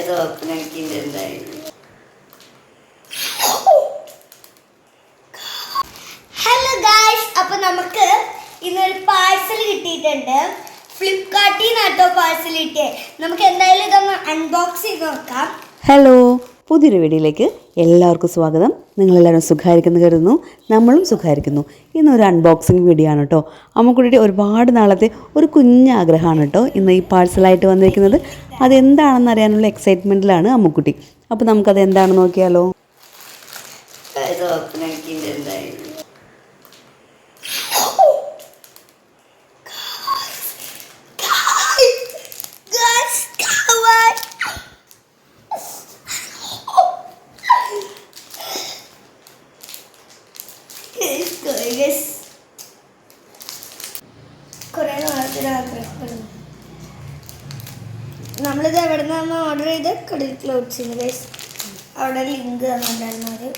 ഇത് open hello guys അപ്പൊ നമുക്ക് ഇന്നൊരു പാഴ്സൽ കിട്ടിയിട്ടുണ്ട്. ഫ്ലിപ്കാർട്ടിൽ നിന്നാട്ടോ പാഴ്സൽ കിട്ടിയേ. നമുക്ക് എന്തായാലും ഇതൊന്ന് അൺബോക്സ് ചെയ്ത് നോക്കാം. ഹലോ പുതിയൊരു വീഡിയോയിലേക്ക് എല്ലാവർക്കും സ്വാഗതം. നിങ്ങളെല്ലാവരും സുഖമായിരിക്കുന്നു കരുതുന്നു. നമ്മളും സുഖമായിരിക്കുന്നു. ഇന്നൊരു അൺബോക്സിങ് വീഡിയോ ആണ് കേട്ടോ. അമ്മക്കുട്ടിയുടെ ഒരുപാട് നാളത്തെ ഒരു കുഞ്ഞാഗ്രഹമാണ് കേട്ടോ ഇന്ന് ഈ പാഴ്സലായിട്ട് വന്നിരിക്കുന്നത്. അതെന്താണെന്ന് അറിയാനുള്ള എക്സൈറ്റ്മെന്റിലാണ് അമ്മുക്കുട്ടി അപ്പോൾ നമുക്കത് എന്താണെന്ന് നോക്കിയാലോ ഇത് ഓപ്പൺ ആക്കിയിട്ട് നമ്മളിത് എവിടെ നിന്ന് ഓർഡർ ചെയ്ത് കടൽ ക്ലോത്ത്സിന് ഗൈസ് അവിടെ ലിങ്ക് തന്നിട്ടുണ്ടായിരുന്നു അവർ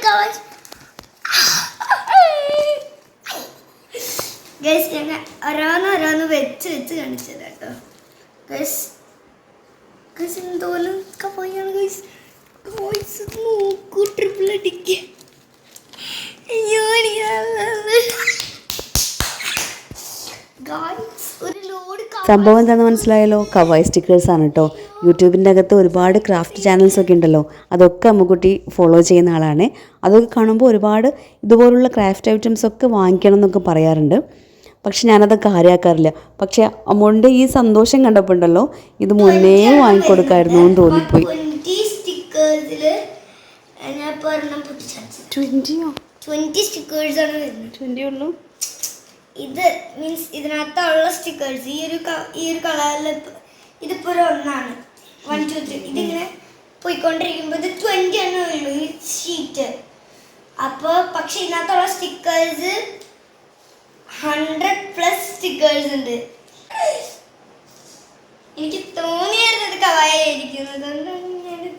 cover. ഗൈസ് ഞാൻ ഓരോന്ന് ഓരോന്ന് വെച്ച് വെച്ച് കാണിച്ചത് കേട്ടോ. ഗൈസ് എന്തോലും പോയി ഗൈസ് നോക്കൂ ട്രിപ്പിൾ സംഭവം എന്താണെന്ന് മനസ്സിലായല്ലോ? കവായ് സ്റ്റിക്കേഴ്സ് ആണ് കേട്ടോ യൂട്യൂബിന്റെ അകത്ത് ഒരുപാട് ക്രാഫ്റ്റ് ചാനൽസ് ഒക്കെ ഉണ്ടല്ലോ. അതൊക്കെ അമ്മുക്കുട്ടി ഫോളോ ചെയ്യുന്ന ആളാണ്. അതൊക്കെ കാണുമ്പോൾ ഒരുപാട് ഇതുപോലുള്ള ക്രാഫ്റ്റ് ഐറ്റംസ് ഒക്കെ വാങ്ങിക്കണം എന്നൊക്കെ പറയാറുണ്ട്. പക്ഷെ ഞാനത് കാര്യമാക്കാറില്ല പക്ഷെ അമ്മോന്റെ ഈ സന്തോഷം കണ്ടപ്പോൾ ഉണ്ടല്ലോ ഇത് മുന്നേ വാങ്ങിക്കൊടുക്കായിരുന്നു എന്ന് തോന്നിപ്പോയി. സ്റ്റിക്കേഴ്സിൽ ഞാൻ ഇപ്പോൾ ഒരെണ്ണം പൊട്ടിച്ചു ട്വന്റിയോ സ്റ്റിക്കേഴ്സ് ആണ് വരുന്നത്. ട്വന്റി ഉള്ളൂ. ഇത് മീൻസ് ഇതിനകത്തുള്ള സ്റ്റിക്കേഴ്സ് ഈ ഒരു ഈ ഒരു കളറിൽ ഇതിപ്പോ ഒരു ഒന്നാണ്. വൺ ടു ത്രീ ഇതിങ്ങനെ പോയിക്കൊണ്ടിരിക്കുമ്പോൾ ഇത് ട്വന്റി എണ്ണേ ഉള്ളൂ ഈ ഷീറ്റ് അപ്പോൾ പക്ഷെ ഇതിനകത്തുള്ള സ്റ്റിക്കേഴ്സ് ഹൺഡ്രഡ് പ്ലസ് സ്റ്റിക്കേഴ്സ് ഉണ്ട്. എനിക്ക് തോന്നിയായിരുന്നു ഇത് കവായിരിക്കുന്നത് അതുകൊണ്ടാണ്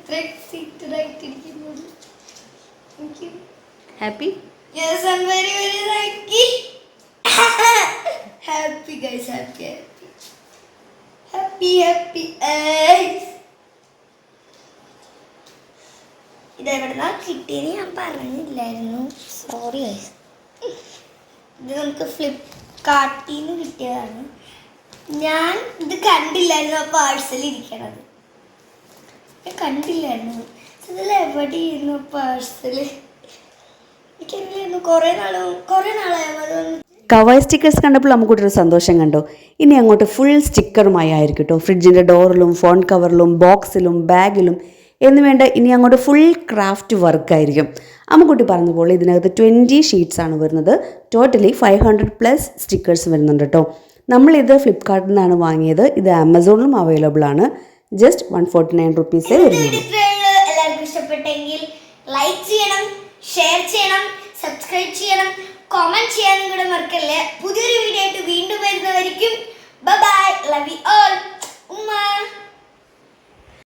ഞാൻ ഇത്ര എക്സൈറ്റഡ് ആയിട്ടിരിക്കുന്നത് എനിക്ക് happy Yes, I'm very, very lucky. happy, guys. Happy, happy. Happy, happy. Eyes. ഇത് എവിടുന്നാ കിട്ടിയെന്ന് ഞാൻ പറഞ്ഞില്ലായിരുന്നു സോറി ഗൈസ് ഇത് നമുക്ക് ഫ്ലിപ്കാർട്ടിൽ നിന്ന് കിട്ടിയതാണ് ഞാൻ ഇത് കണ്ടില്ലായിരുന്നു ആ പാഴ്സൽ ഇരിക്കണത് ഞാൻ കണ്ടില്ലായിരുന്നു ഇതിൽ എവിടെയായിരുന്നു പാഴ്സൽ എനിക്കെങ്ങനെയായിരുന്നു കുറേ നാളും കുറേ നാളായിരുന്നു അതൊന്ന് സ്റ്റിക്കേഴ്സ് കണ്ടപ്പോൾ നമുക്കൊരു സന്തോഷം കണ്ടു. ഇനി അങ്ങോട്ട് ഫുൾ സ്റ്റിക്കറുമായി ആയിരിക്കും കേട്ടോ ഫ്രിഡ്ജിന്റെ ഡോറിലും ഫോൺ കവറിലും ബോക്സിലും ബാഗിലും എന്ന് വേണ്ട ഇനി അങ്ങോട്ട് ഫുൾ ക്രാഫ്റ്റ് വർക്കായിരിക്കും അമ്മക്കുട്ടി പറഞ്ഞപ്പോൾ ഇതിനകത്ത് ട്വന്റി ഷീറ്റ്സ് ആണ് വരുന്നത്. Totally five hundred plus stickers വരുന്നുണ്ട് കേട്ടോ നമ്മളിത് ഫ്ലിപ്കാർട്ടിൽ നിന്നാണ് വാങ്ങിയത്. ഇത് ആമസോണിലും അവൈലബിൾ ആണ്. ജസ്റ്റ് വൺ ഫോർട്ടി നയൻ റുപ്പീസേ വരുന്നുള്ളൂ എല്ലാവർക്കും ഇഷ്ടപ്പെട്ടെങ്കിൽ ലൈക്ക് ചെയ്യണം ഷെയർ ചെയ്യണം സബ്സ്ക്രൈബ് ചെയ്യണം കോമന്റ് ചെയ്യാനും കൂടെ മറക്കല്ലേ. പുതിയൊരു വീഡിയോ ആയിട്ട് വീണ്ടും വരുന്നവരിക്കും ബൈ ലവ് യു ഓൾ